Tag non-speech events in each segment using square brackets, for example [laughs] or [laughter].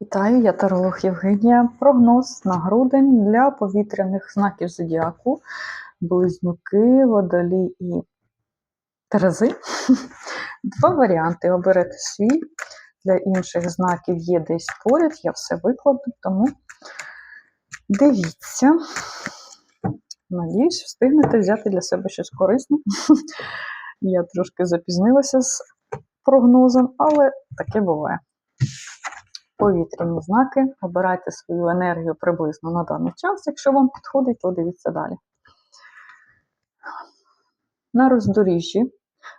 Вітаю, я таролог Євгенія. Прогноз на грудень для повітряних знаків зодіаку, близнюки, водолі і терези. [laughs] Два варіанти. Оберете свій. Для інших знаків є десь поряд, я все викладу, тому дивіться. Надіюсь, встигнете взяти для себе щось корисне. [laughs] Я трошки запізнилася з прогнозом, але таке буває повітряні знаки. Обирайте свою енергію приблизно на даний час. Якщо вам підходить, то дивіться далі. На роздоріжжі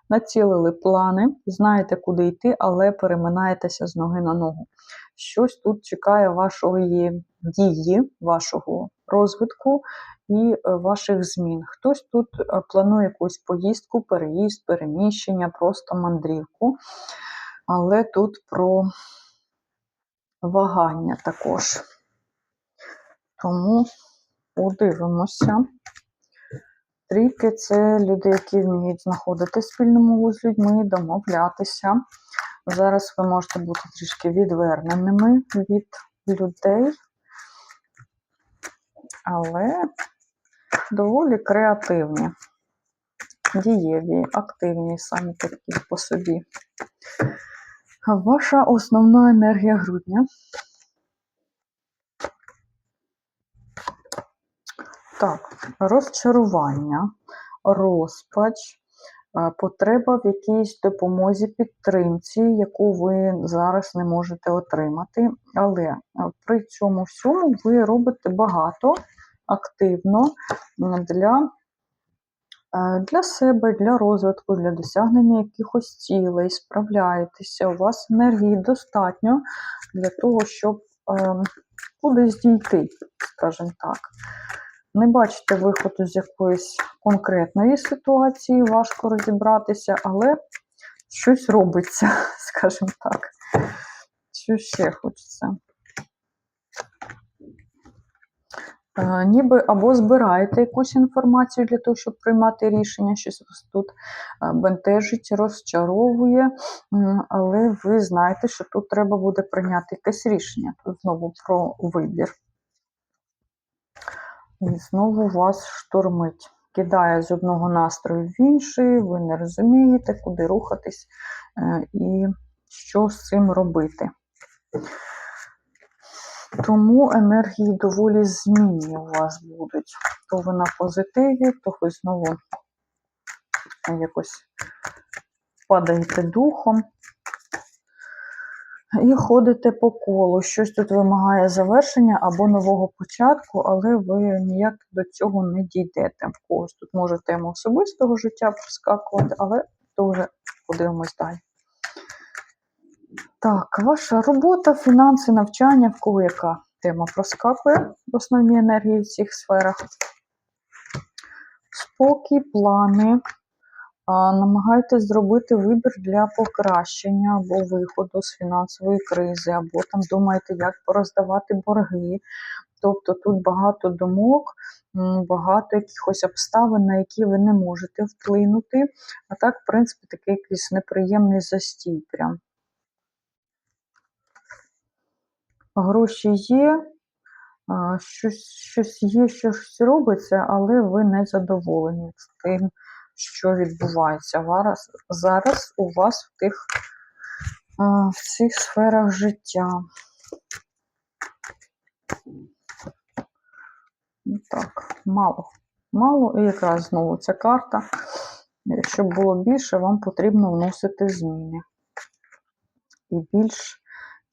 націлили плани, знаєте, куди йти, але переминаєтеся з ноги на ногу. Щось тут чекає вашої дії, вашого розвитку і е, ваших змін. Хтось тут е, планує якусь поїздку, переїзд, переміщення, просто мандрівку. Але тут про вагання також. Тому подивимося. Трійки це люди, які вміють знаходити спільну мову з людьми, домовлятися. Зараз ви можете бути трішки відверненими від людей, але доволі креативні, дієві, активні самі такі по собі. Ваша основна енергія грудня. Так, розчарування, розпач, е, потреба в якійсь допомозі, підтримці, яку ви зараз не можете отримати. Але е, при цьому всьому ви робите багато активно для для себе, для розвитку, для досягнення якихось цілей, справляєтеся, у вас енергії достатньо для того, щоб е, кудись дійти, скажімо так. Не бачите виходу з якоїсь конкретної ситуації, важко розібратися, але щось робиться, [laughs] скажімо так. Що ще хочеться? Ніби або збираєте якусь інформацію для того, щоб приймати рішення, щось вас тут бентежить, розчаровує, але ви знаєте, що тут треба буде прийняти якесь рішення. Тут знову про вибір. І знову вас штурмить. Кидає з одного настрою в інший, ви не розумієте, куди рухатись е, і що з цим робити. Тому енергії доволі змінні у вас будуть. То ви на позитиві, то ви знову якось падаєте духом і ходите по колу. Щось тут вимагає завершення або нового початку, але ви ніяк до цього не дійдете. В когось тут може тема особистого життя проскакувати, але то вже подивимось далі. Так, ваша робота, фінанси, навчання, в кого яка тема проскакує в основній енергії в цих сферах. Спокій, плани. Намагайтесь зробити вибір для покращення або виходу з фінансової кризи, або там думаєте, як пороздавати борги. Тобто тут багато думок, багато якихось обставин, на які ви не можете вплинути. А так, в принципі, такий якийсь неприємний застій. прям. Гроші є, щось щось є, щось робиться, але ви не задоволені з тим, що відбувається зараз, зараз у вас в тих в цих сферах життя. Ну так, мало. Мало, і якраз знову ця карта. Якщо було більше, вам потрібно вносити зміни. І більш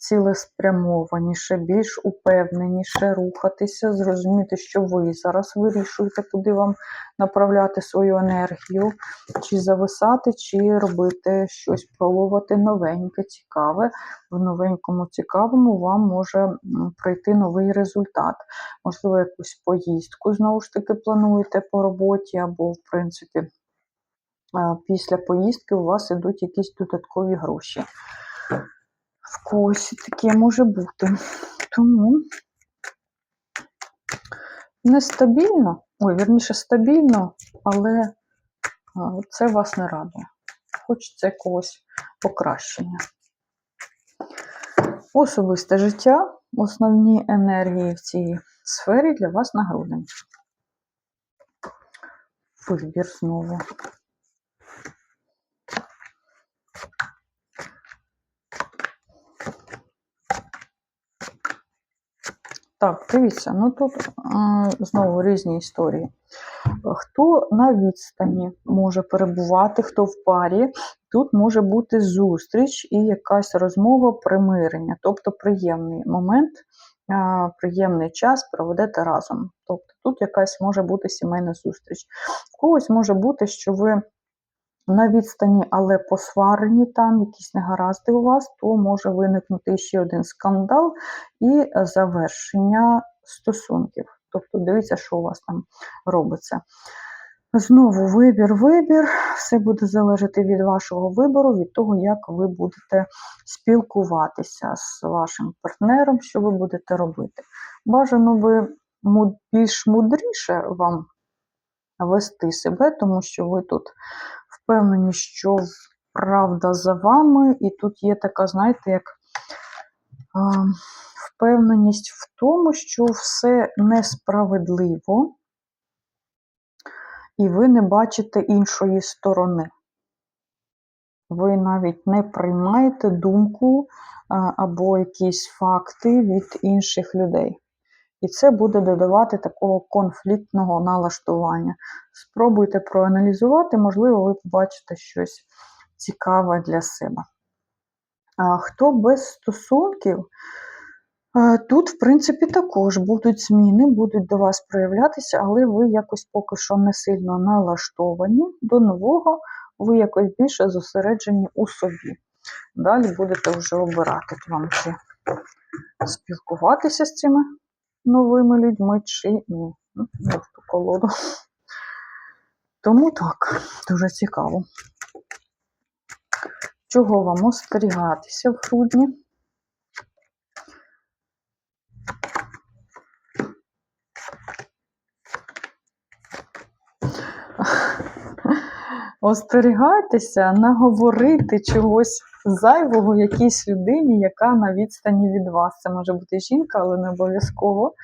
цілеспрямованіше, більш упевненіше рухатися, зрозуміти, що ви зараз вирішуєте, куди вам направляти свою енергію, чи зависати, чи робити щось, пробувати новеньке, цікаве. В новенькому цікавому вам може прийти новий результат. Можливо, якусь поїздку знову ж таки плануєте по роботі, або, в принципі, після поїздки у вас ідуть якісь додаткові гроші в когось таке може бути. Тому нестабільно, ой, вірніше, стабільно, але це вас не радує. Хочеться якогось покращення. Особисте життя, основні енергії в цій сфері для вас на грудень. Вибір знову. Так, дивіться, ну тут а, знову різні історії. Хто на відстані може перебувати, хто в парі, тут може бути зустріч і якась розмова примирення, тобто приємний момент, а, приємний час проведете разом. Тобто тут якась може бути сімейна зустріч. В когось може бути, що ви на відстані, але посварені там, якісь негаразди у вас, то може виникнути ще один скандал і завершення стосунків. Тобто дивіться, що у вас там робиться. Знову вибір, вибір. Все буде залежати від вашого вибору, від того, як ви будете спілкуватися з вашим партнером, що ви будете робити. Бажано би більш мудріше вам вести себе, тому що ви тут впевнені, що правда за вами, і тут є така, знаєте, як а, впевненість в тому, що все несправедливо, і ви не бачите іншої сторони. Ви навіть не приймаєте думку або якісь факти від інших людей. І це буде додавати такого конфліктного налаштування. Спробуйте проаналізувати, можливо, ви побачите щось цікаве для себе. А хто без стосунків, тут, в принципі, також будуть зміни, будуть до вас проявлятися, але ви якось поки що не сильно налаштовані до нового, ви якось більше зосереджені у собі. Далі будете вже обирати вам чи спілкуватися з цими новими людьми чи ні. Ну, я в колоду. Тому так, дуже цікаво. Чого вам остерігатися в грудні? Остерігайтеся наговорити чогось зайвого якійсь людині, яка на відстані від вас. Це може бути жінка, але не обов'язково.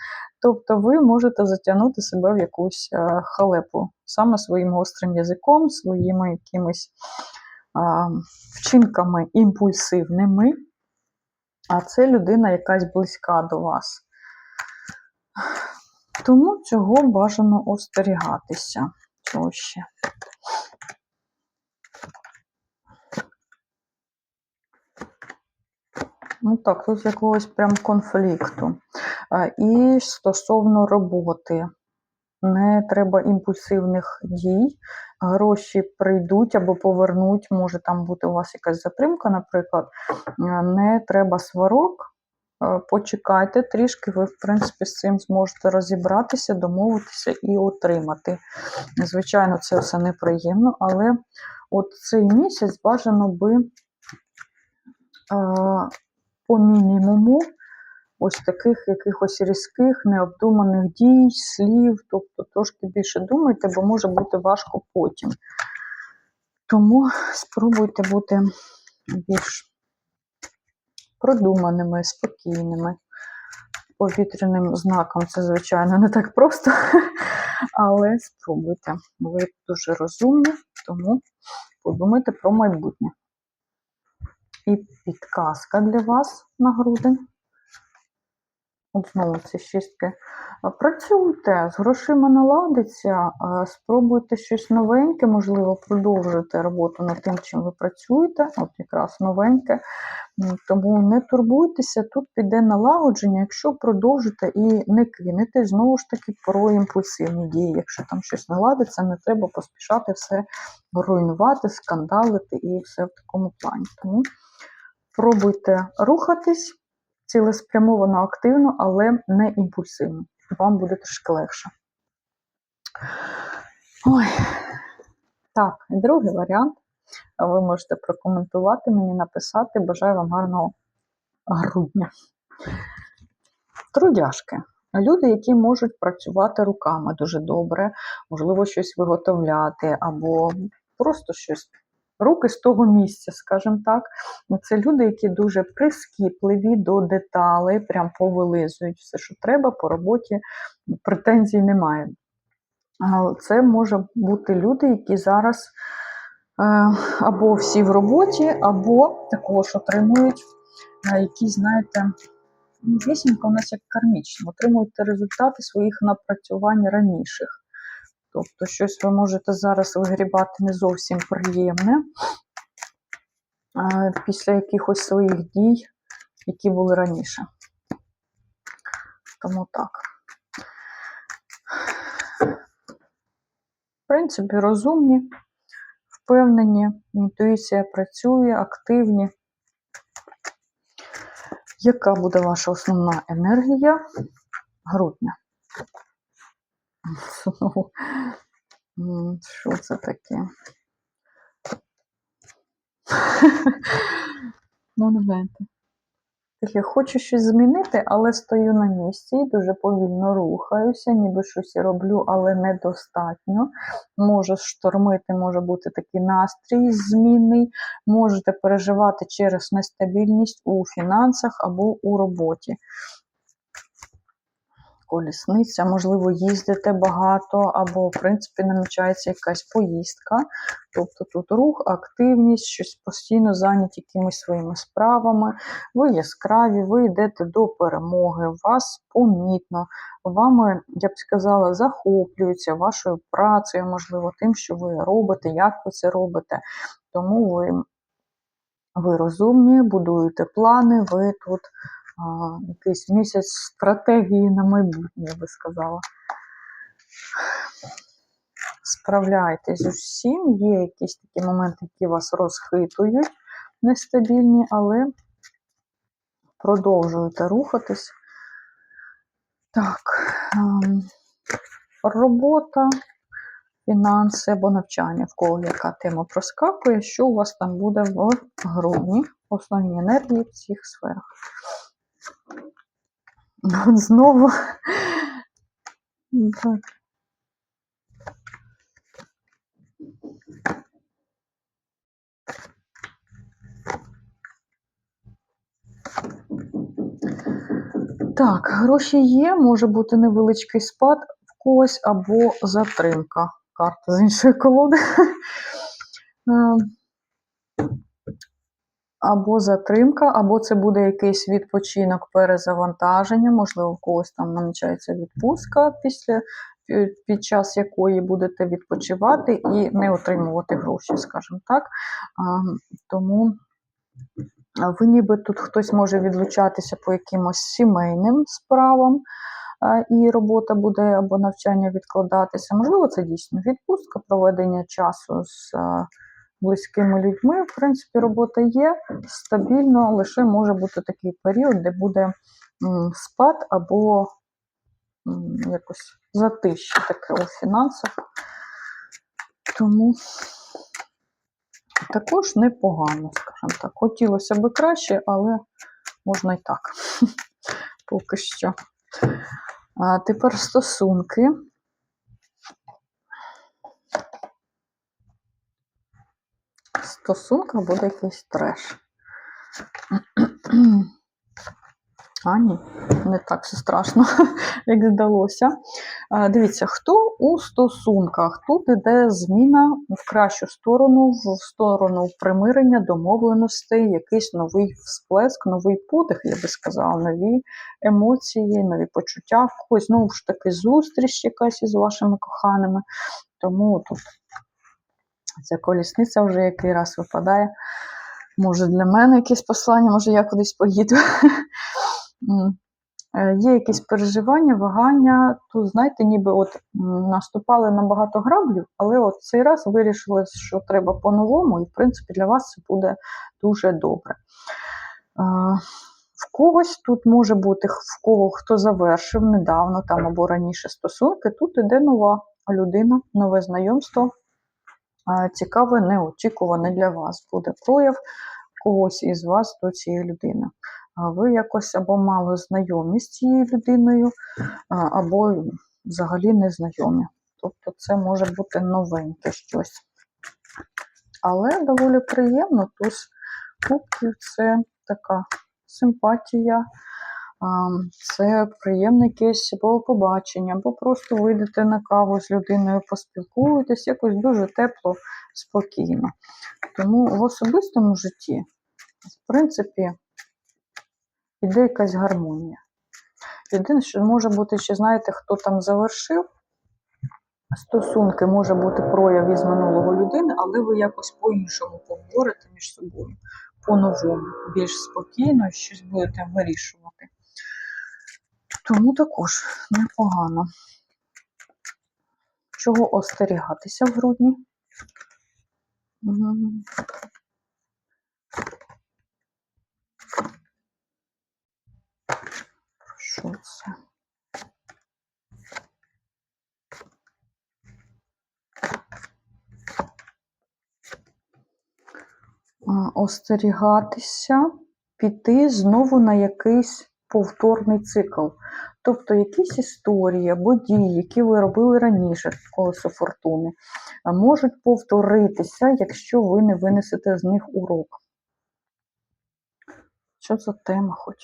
Тобто ви можете затягнути себе в якусь е, халепу саме своїм гострим язиком, своїми якимись а, вчинками імпульсивними, а це людина якась близька до вас. Тому цього бажано остерігатися. Ще? Ну так, тут якогось прям конфлікту. І стосовно роботи. Не треба імпульсивних дій. Гроші прийдуть або повернуть, може там бути у вас якась затримка, наприклад. Не треба сварок. Почекайте трішки, ви, в принципі, з цим зможете розібратися, домовитися і отримати. Звичайно, це все неприємно, але от цей місяць бажано би по мінімуму ось таких якихось різких, необдуманих дій, слів, тобто трошки більше думайте, бо може бути важко потім. Тому спробуйте бути більш продуманими, спокійними. Повітряним знаком це, звичайно, не так просто, [laughs] але спробуйте. Ви дуже розумні, тому подумайте про майбутнє. І підказка для вас на грудень. От знову ці шістки. Працюйте, з грошима наладиться, спробуйте щось новеньке, можливо, продовжуйте роботу над тим, чим ви працюєте, от якраз новеньке. Тому не турбуйтеся, тут піде налагодження, якщо продовжите і не кинете, знову ж таки, про імпульсивні дії. Якщо там щось наладиться, не треба поспішати все руйнувати, скандалити і все в такому плані. Тому пробуйте рухатись цілеспрямовано активно, але не імпульсивно. Вам буде трошки легше. Ой. Так, і другий варіант. Ви можете прокоментувати мені, написати. Бажаю вам гарного грудня. Трудяшки. Люди, які можуть працювати руками дуже добре, можливо, щось виготовляти, або просто щось руки з того місця, скажімо так. Ну, Це люди, які дуже прискіпливі до деталей, прям повилизують все, що треба по роботі, претензій немає. Це може бути люди, які зараз е, або всі в роботі, або також отримують е, якісь, знаєте, ну, вісімка у нас як кармічна, отримують результати своїх напрацювань раніших. Тобто, щось ви можете зараз вигрібати не зовсім приємне після якихось своїх дій, які були раніше. Тому так. В принципі, розумні, впевнені, інтуїція працює, активні. Яка буде ваша основна енергія грудня? Що це таке? Ну, не. Я хочу щось змінити, але стою на місці, і дуже повільно рухаюся, ніби щось і роблю, але недостатньо. Може штормити, може бути такий настрій змінний, можете переживати через нестабільність у фінансах або у роботі. Колісниця, можливо, їздите багато, або, в принципі, намічається якась поїздка. Тобто тут рух, активність, щось постійно зайняті якимись своїми справами. Ви яскраві, ви йдете до перемоги, вас помітно, вами, я б сказала, захоплюються вашою працею, можливо, тим, що ви робите, як ви це робите. Тому ви, ви розумні, будуєте плани, ви тут якийсь місяць стратегії на майбутнє, я би сказала. Справляйтесь з усім, є якісь такі моменти, які вас розхитують, нестабільні, але продовжуєте рухатись. Так, ем, робота, фінанси або навчання, в кого яка тема проскакує, що у вас там буде в грудні, основні енергії в цих сферах. От [laughs] знову. Так. Так, гроші є, може бути невеличкий спад в когось або затримка. Карта з іншої колоди. [laughs] Або затримка, або це буде якийсь відпочинок перезавантаження, можливо, в когось там намічається відпустка, після, під час якої будете відпочивати і не отримувати гроші, скажімо так. Тому ви ніби тут хтось може відлучатися по якимось сімейним справам, і робота буде або навчання відкладатися. Можливо, це дійсно відпустка, проведення часу з близькими людьми. В принципі, робота є стабільно, лише може бути такий період, де буде спад або якось затище таке у фінансах. Тому також непогано, скажімо так. Хотілося б краще, але можна і так. [laughs] Поки що. А тепер стосунки. Стосунках буде якийсь треш. [clears throat] А, ні, не так все страшно, [laughs] як здалося. Дивіться, хто у стосунках? Тут іде зміна в кращу сторону, в сторону примирення, домовленостей, якийсь новий всплеск, новий подих, я би сказала, нові емоції, нові почуття, в когось знову ж таки зустріч якась із вашими коханими. Тому тут ця колісниця вже який раз випадає. Може, для мене якесь послання, може, я кудись поїду. [laughs] Е, Є якісь переживання, вагання. Тут, знаєте, ніби от наступали на багато граблів, але от цей раз вирішили, що треба по-новому, і, в принципі, для вас це буде дуже добре. Е, В когось тут може бути, в кого хто завершив недавно там або раніше стосунки, тут іде нова людина, нове знайомство. Цікаве, неочікуване для вас буде прояв когось із вас до цієї людини. Ви якось або мало знайомі з цією людиною, або взагалі не знайомі. Тобто це може бути новеньке щось. але доволі приємно. Тож кубків це така симпатія, це приємне якесь побачення, або просто вийдете на каву з людиною, поспілкуєтесь, якось дуже тепло, спокійно. Тому в особистому житті, в принципі, іде якась гармонія. Єдине, що може бути, чи знаєте, хто там завершив стосунки, може бути прояв із минулого людини, але ви якось по-іншому поговорите між собою, по-новому, більш спокійно, щось будете вирішувати. Тому також непогано. Чого остерігатися в грудні? Що це? Остерігатися, піти знову на якийсь повторний цикл. Тобто якісь історії або дії, які ви робили раніше, колесо фортуни, можуть повторитися, якщо ви не винесете з них урок. Що за тема хоч?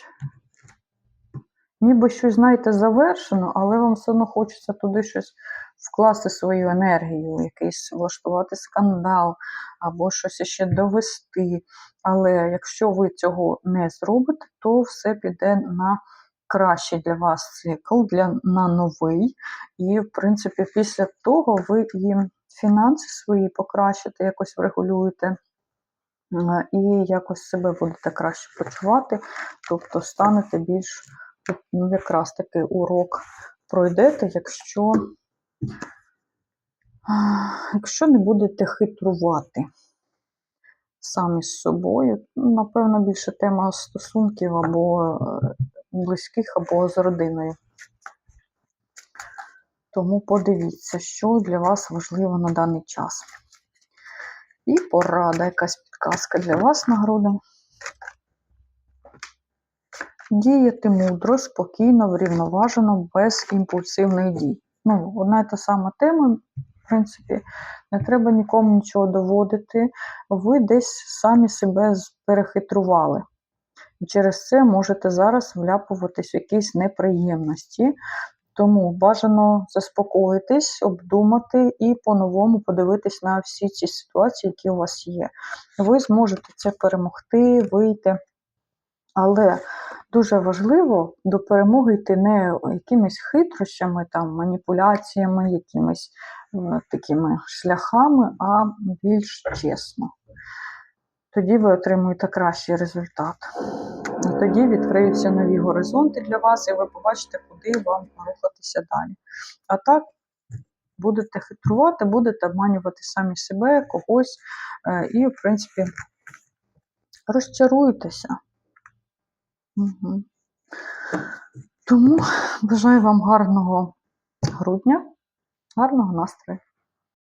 Ніби щось, знаєте, завершено, але вам все одно хочеться туди щось вкласти свою енергію, якийсь влаштувати скандал або щось ще довести. Але якщо ви цього не зробите, то все піде на кращий для вас цикл, для, на новий. І, в принципі, після того ви і фінанси свої покращите, якось врегулюєте. І якось себе будете краще почувати, тобто станете більш ну, якраз таки урок пройдете, якщо, якщо не будете хитрувати самі з собою. Ну, Напевно, більше тема стосунків або е, близьких, або з родиною. Тому подивіться, що для вас важливо на даний час. І порада, якась підказка для вас на грудень. Діяти мудро, спокійно, врівноважено, без імпульсивних дій. Ну, одна і та сама тема, в принципі, не треба нікому нічого доводити. Ви десь самі себе перехитрували. І через це можете зараз вляпуватись в якісь неприємності. Тому бажано заспокоїтись, обдумати і по-новому подивитись на всі ці ситуації, які у вас є. Ви зможете це перемогти, вийти. Але дуже важливо до перемоги йти не якимись хитрощами, там, маніпуляціями, якимись е, такими шляхами, а більш чесно. Тоді ви отримуєте кращий результат. І тоді відкриються нові горизонти для вас, і ви побачите, куди вам рухатися далі. А так, будете хитрувати, будете обманювати самі себе, когось, е, і, в принципі, розчаруєтеся. Тому бажаю вам гарного грудня, гарного настрою.